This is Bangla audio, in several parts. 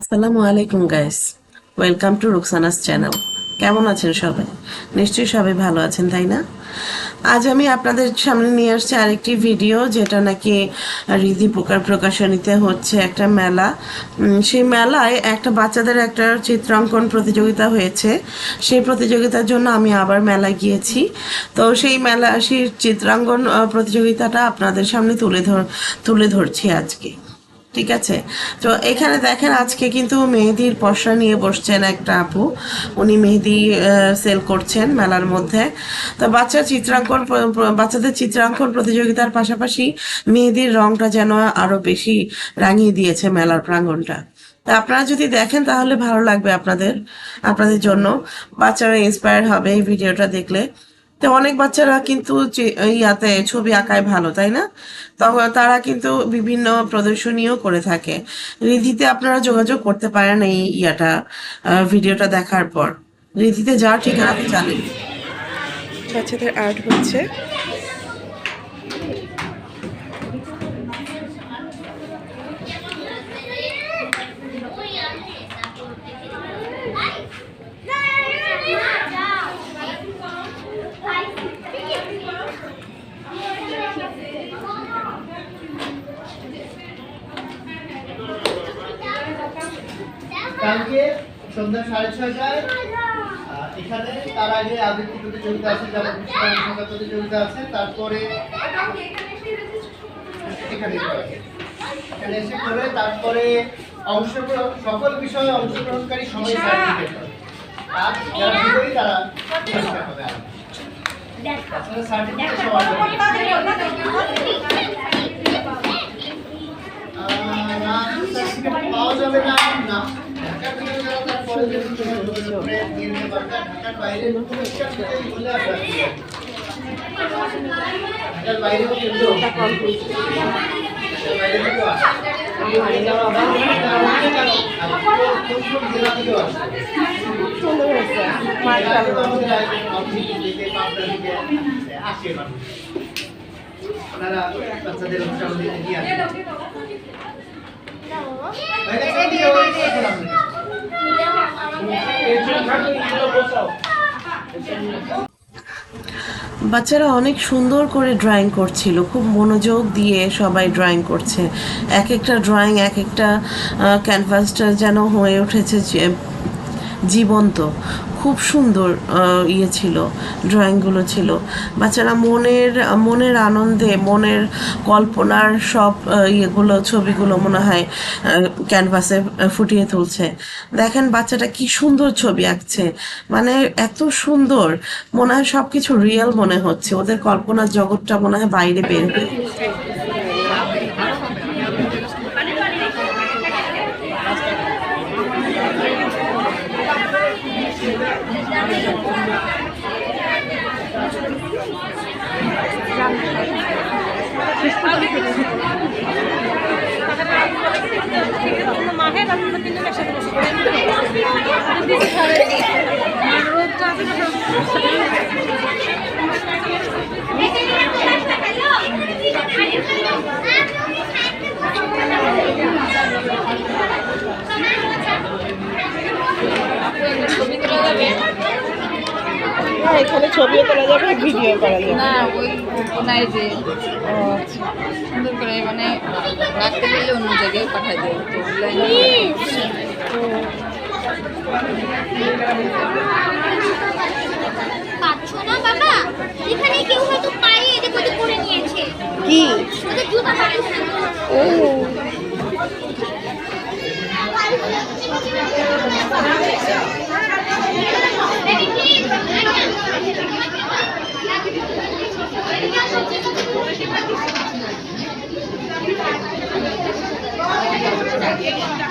আসসালামু আলাইকুম guys welcome to Rukhsana's channel কেমন আছেন সবাই? নিশ্চয়ই সবাই ভালো আছেন, তাই না? আজ আমি আপনাদের সামনে নিয়ে আসছি আরেকটি ভিডিও যেটা নাকি রিধি প্রকার প্রকাশনীতে হচ্ছে একটা মেলা। সেই মেলায় একটা বাচ্চাদের একটা চিত্রাঙ্কন প্রতিযোগিতা হয়েছে। সেই প্রতিযোগিতার জন্য আমি আবার মেলায় গিয়েছি। তো সেই মেলা, সেই চিত্রাঙ্কন প্রতিযোগিতাটা আপনাদের সামনে তুলে ধর, তুলে ধরছি আজকে। ঠিক আছে? তো এখানে দেখেন আজকে কিন্তু মেহেদির পশরা নিয়ে বসছেন একটা আপু। উনি মেহেদি সেল করছেন মেলার মধ্যে। তো বাচ্চা চিত্রাঙ্কন বাচ্চাদের চিত্রাঙ্কন প্রতিযোগিতার পাশাপাশি মেহেদির রংটা যেন আরও বেশি রাঙিয়ে দিয়েছে মেলার প্রাঙ্গণটা তা আপনারা যদি দেখেন তাহলে ভালো লাগবে আপনাদের আপনাদের জন্য। বাচ্চারা ইন্সপায়ার হবে এই ভিডিওটা দেখলে। তো অনেক বাচ্চারা কিন্তু ইয়াতে ছবি আঁকায় ভালো, তাই না? তখন তারা কিন্তু বিভিন্ন প্রদর্শনীও করে থাকে। রিধিতে আপনারা যোগাযোগ করতে পারেন এই ইয়াটা ভিডিওটা দেখার পর। রিধিতে যা ঠিকানা জানেন বাচ্চাদের আর্ট হচ্ছে কালকে সন্ধ্যা সাড়ে ছয়টায় এখানে তার আগে আবৃত্তি প্রতিযোগিতা আছে যেমন সংখ্যা প্রতিযোগিতা আছে তারপরে এখানে। এখানে এসে করে তারপরে অংশগ্রহণ সকল বিষয়ে অংশগ্রহণকারী সবাই সার্টিফিকেট আর যারা বিজয়ী তারা পুরস্কার আর। তাছাড়া সার্টিফিকেট সবার সার্টিফিকেট পাওয়া যাবে না না। আপনার আসে। ওনারা বাচ্চাদের উৎসাহ দিতে নিয়ে বাচ্চারা অনেক সুন্দর করে ড্রয়িং করছিল, খুব মনোযোগ দিয়ে সবাই ড্রয়িং করছে। এক একটা ড্রয়িং এক একটা ক্যানভাসটা যেন হয়ে উঠেছে জীবন্ত। খুব সুন্দর ইয়ে ছিল ড্রয়িংগুলো ছিল। বাচ্চারা মনের মনের আনন্দে, মনের কল্পনার সব ইয়েগুলো, ছবিগুলো মনে হয় ক্যানভাসে ফুটিয়ে তুলছে। দেখেন বাচ্চাটা কি সুন্দর ছবি আঁকছে। মানে এত সুন্দর। মনে হয় সব কিছু রিয়েল মনে হচ্ছে। ওদের কল্পনার জগৎটা মনে হয় বাইরে বের হয়ে মাহের আমরা তিনজন একসাথে বসে হ্যাঁ এখানে ছবিও তোলা যাবে ভিডিও করা যাবে। না ওই যে। সুন্দর করে মানে রাখতে গেলে অন্য জায়গায় পাঠাই দেয় তো অনলাইনে পাচ্ছ না বাবা? এখানে কেউ হয়তো পায়ে এদিক ওদিক করে নিয়েছে। কি? ওদের জুতা ও।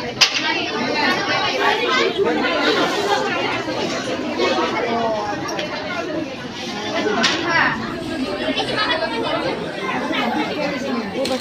এই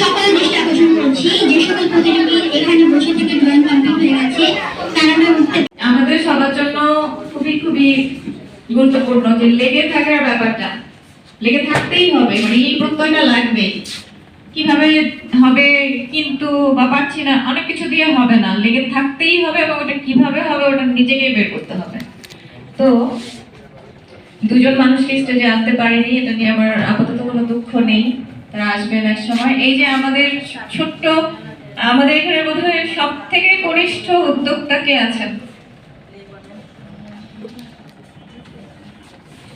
সকলের দৃষ্টি আকর্ষণ করছি। যে সকল প্রতিযোগী এখানে বসে থেকে ড্রয়িং কমপ্লিট হয়ে গেছে, তারা আমাদের সবার জন্য খুবই খুবই গুরুত্বপূর্ণ যে লেগে থাকার ব্যাপারটা। লেগে থাকতেই হবে মানে এই প্রত্যয়টা লাগবে কীভাবে হবে কিন্তু বা পারছি না, অনেক কিছু দিয়ে হবে না। লেগে থাকতেই হবে এবং ওটা কীভাবে হবে ওটা নিজেকেই বের করতে হবে। তো দুজন মানুষকে স্টেজে আনতে পারিনি, এটা নিয়ে আমার আপাতত কোনো দুঃখ নেই। তারা আসবেন এক সময়। এই যে আমাদের ছোট্ট, আমাদের এখানে বোধহয় সব থেকে কনিষ্ঠ উদ্যোক্তা কে আছেন?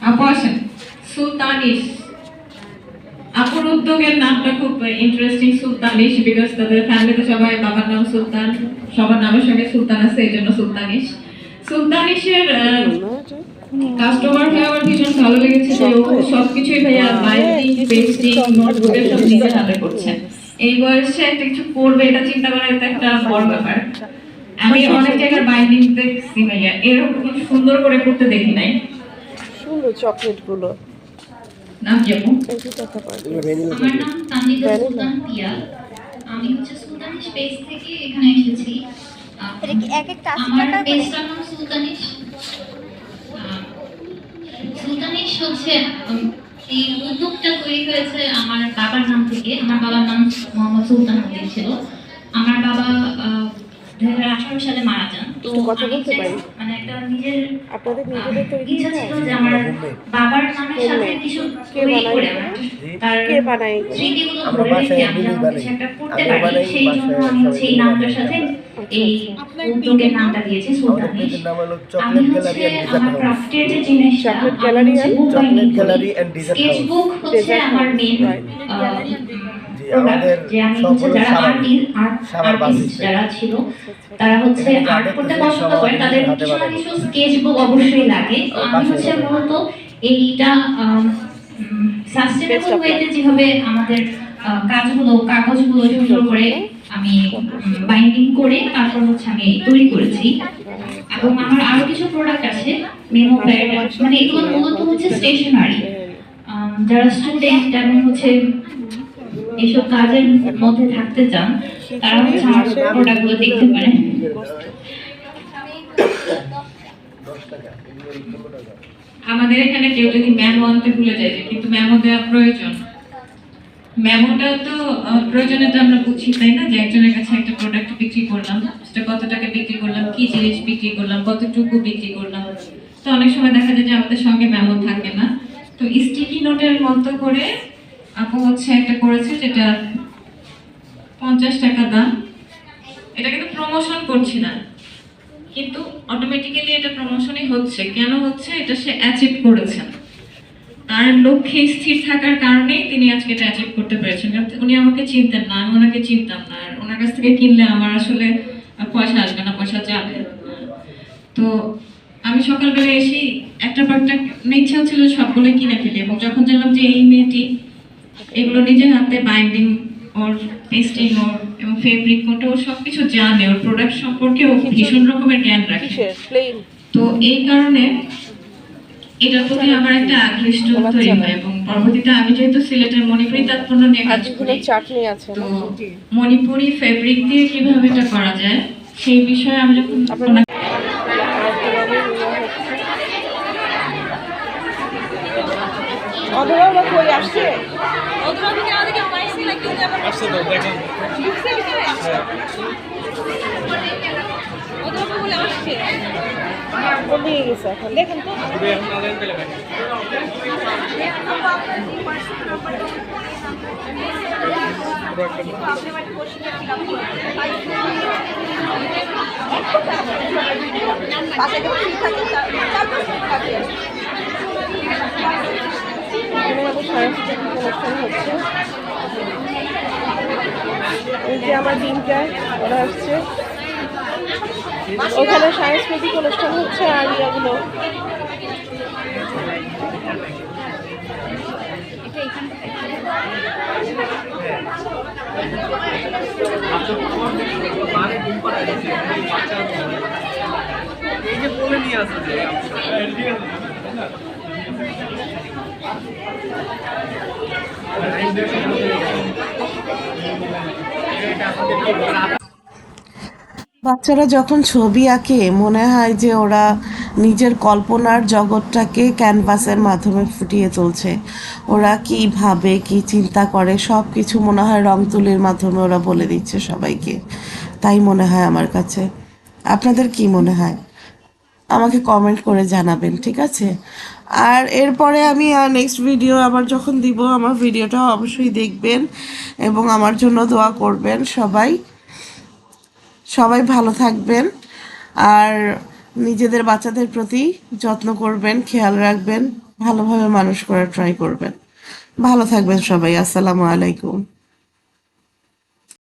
আপু আসেন। সুলতানিস আপুর উদ্যোগের নামটা খুব ইন্টারেস্টিং সুলতানিস বিকজ তাদের ফ্যামিলিতে সবাই বাবার নাম সুলতান, সবার নামের সঙ্গে সুলতান আছে, এই জন্য সুলতানিস সুলতানিসের কাস্টমার হয়ে আমার ভীষণ ভালো লেগেছে যে ও সবকিছুই ভাইয়া বাইন্ডিং পেস্টিং নোটবুকে সব নিজে হাতে করছে। এই বয়সে একটা কিছু করবে এটা চিন্তা করা এটা একটা বড় ব্যাপার। আমি অনেক জায়গায় বাইন্ডিং দেখছি ভাইয়া এরকম সুন্দর করে করতে দেখি নাই। সুন্দর চকলেটগুলো। নাম কি আপু? আমার নাম তানজিদা সুলতান পিয়া। আমি হচ্ছে সুলতান স্পেস থেকে এখানে এসেছি। এক একটা আশি আমার টাকা পেজটার নাম সুলতানিশ সুলতানিশ হচ্ছে এই উদ্যোগটা তৈরি হয়েছে আমার বাবার নাম থেকে। আমার বাবার নাম মোহাম্মদ সুলতান ছিল। আমার বাবা দু হাজার আঠারো সালে মারা যান। একটু কথা বলতে পারি? মানে একটা নিজের আপনাদের নিজেদের তৈরি ইচ্ছা করা? ছিল যে আমার বাবার নামের সাথে. কিছু কে বানায়? কে বানায়? আমরা বাসায় মিলি বানাই। বানাই, বাসায় নামটার সাথে এই উদ্যোগের নামটা দিয়েছি সুলতানিশ আমি হচ্ছে আমার ক্রাফটের যে জিনিসটা হচ্ছে আমার মেন আমাদের আর্টিস্ট যারা ছিল তারা হচ্ছে আর্ট করতে পছন্দ করে তাদের কিছু না। কিছু স্কেচবুক অবশ্যই লাগে। আমি হচ্ছে মূলত এইটা সাস্টেনেবল ওয়েতে যেভাবে আমাদের কাজগুলো কাগজগুলো সুন্দর করে আমি বাইন্ডিং করে তারপর হচ্ছে আমি তৈরি করেছি। এবং আমার আরও কিছু প্রোডাক্ট আছে মেমো প্যাড মানে এগুলো মূলত হচ্ছে স্টেশনারি যারা স্টুডেন্ট এবং হচ্ছে এইসব কাজের মধ্যে থাকতে চান তারা হচ্ছে আমাদের এখানে কেউ যদি ম্যামো আনতে ভুলে যায়, কিন্তু ম্যামো দেওয়া প্রয়োজন। ম্যামোটা তো প্রয়োজনে তো আমরা বুঝি, তাই না? যে একজনের কাছে একটা প্রোডাক্ট বিক্রি করলাম, সেটা কত টাকা বিক্রি করলাম, কি জিনিস বিক্রি করলাম, কতটুকু বিক্রি করলাম। তো অনেক সময় দেখা যায় যে আমাদের সঙ্গে ম্যামো থাকে না। তো স্টিকি নোটের মতো করে আপু হচ্ছে একটা করেছে, যেটা পঞ্চাশ টাকা দাম। এটা কিন্তু প্রমোশন করছি না। কিন্তু অটোমেটিক্যালি এটা প্রমোশনই হচ্ছে। কেন হচ্ছে? এটা সে অ্যাচিভ করেছেন তার লক্ষ্যে স্থির থাকার কারণেই তিনি আজকে এটা অ্যাচিভ করতে পেরেছেন। কারণ উনি আমাকে চিনতেন না, আমি ওনাকে চিনতাম না। আর ওনার কাছ থেকে কিনলে আমার আসলে পয়সা আসবে না, পয়সা যাবে তো আমি সকালবেলা এসেই একটা পার্টটা ইচ্ছা ছিল সবগুলো কিনে ফেলি। এবং যখন জানলাম যে এই মেয়েটি এগুলো নিজের হাতে বাইন্ডিং ওর পেস্টিং ওর এবং ফেব্রিক কোনটা ও সব কিছু জানে। ওর প্রোডাক্ট সম্পর্কে ও ভীষণ রকমের জ্ঞান রাখে। তো এই কারণে এটার প্রতি আমার একটা আকৃষ্ট তৈরি হয় এবং পরবর্তীতে আমি যেহেতু সিলেটের মণিপুরি তাৎপর্য নিয়ে কাজ করি তো মণিপুরি ফেব্রিক দিয়ে কীভাবে এটা করা যায় সেই বিষয়ে আমি যখন ওনাকে অধরা বা কই আসছে নিয়ে গেছে এখন দেখেন তো অনুষ্ঠান হচ্ছে সোমবার দিনটায় ওরা আসছে। ওখানে সাংস্কৃতিক অনুষ্ঠান হচ্ছে আর ইয়াগুলো এই যে বাচ্চারা যখন ছবি আঁকে, মনে হয় যে ওরা নিজের কল্পনার জগৎটাকে ক্যানভাসের মাধ্যমে ফুটিয়ে তুলছে। ওরা কি ভাবে, কি চিন্তা করে সব কিছু মনে হয় রং তুলির মাধ্যমে ওরা বলে দিচ্ছে সবাইকে। তাই মনে হয় আমার কাছে। আপনাদের কি মনে হয়? আমাকে কমেন্ট করে জানাবেন, ঠিক আছে? আর এরপরে আমি নেক্সট ভিডিও আবার যখন দিব, আমার ভিডিওটা অবশ্যই দেখবেন এবং আমার জন্য দোয়া করবেন সবাই। সবাই ভালো থাকবেন আর নিজেদের বাচ্চাদের প্রতি যত্ন করবেন, খেয়াল রাখবেন, ভালোভাবে মানুষ করার ট্রাই করবেন। ভালো থাকবেন সবাই, আসসালামু আলাইকুম।